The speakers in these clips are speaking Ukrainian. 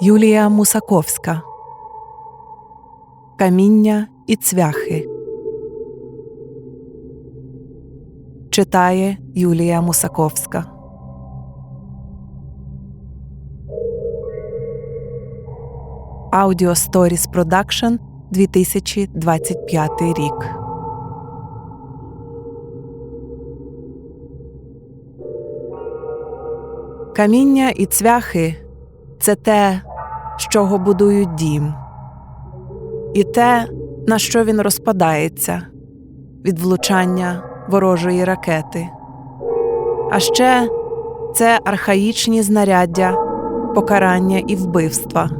Юлія Мусаковська. Каміння і цвяхи. Читає Юлія Мусаковська. Audio Stories Production 2025 рік. Каміння і цвяхи це те, з чого будують дім, і те, на що він розпадається від влучання ворожої ракети. А ще це архаїчні знаряддя, покарання і вбивства,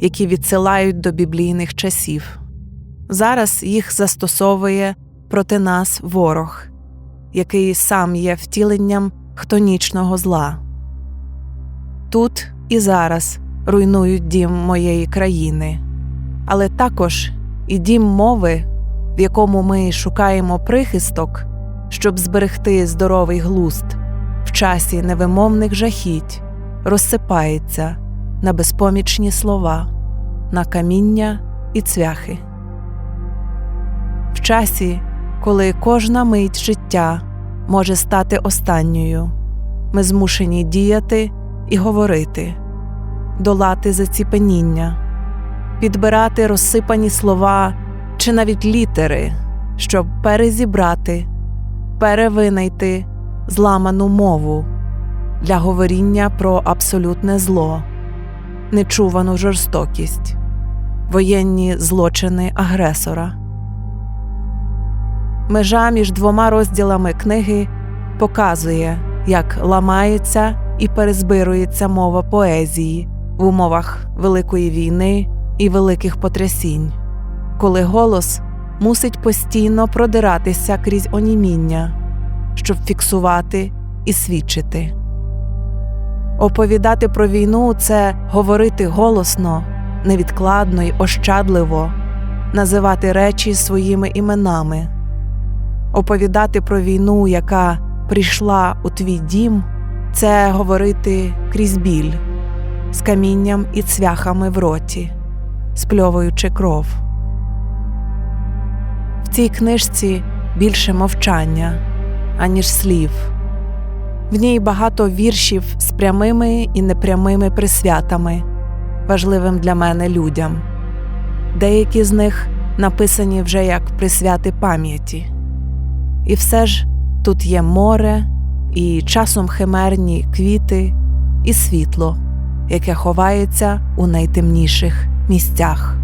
які відсилають до біблійних часів. Зараз їх застосовує проти нас ворог, який сам є втіленням хтонічного зла. Тут і зараз руйнують дім моєї країни, але також і дім мови, в якому ми шукаємо прихисток, щоб зберегти здоровий глузд в часі невимовних жахіть, розсипається на безпомічні слова, на каміння і цвяхи. В часі, коли кожна мить життя може стати останньою, ми змушені діяти і говорити, долати заціпеніння, підбирати розсипані слова чи навіть літери, щоб перезібрати, перевинайти зламану мову для говоріння про абсолютне зло, нечувану жорстокість, воєнні злочини агресора. Межа між двома розділами книги показує, як ламається і перезбирується мова поезії в умовах великої війни і великих потрясінь, коли голос мусить постійно продиратися крізь оніміння, щоб фіксувати і свідчити. Оповідати про війну це говорити голосно, невідкладно й ощадливо, називати речі своїми іменами, оповідати про війну, яка прийшла у твій дім це говорити крізь біль, з камінням і цвяхами в роті, спльовуючи кров. В цій книжці більше мовчання, аніж слів. В ній багато віршів з прямими і непрямими присвятами, важливим для мене людям. Деякі з них написані вже як присвяти пам'яті. І все ж тут є море і часом химерні квіти і світло, яке ховається у найтемніших місцях.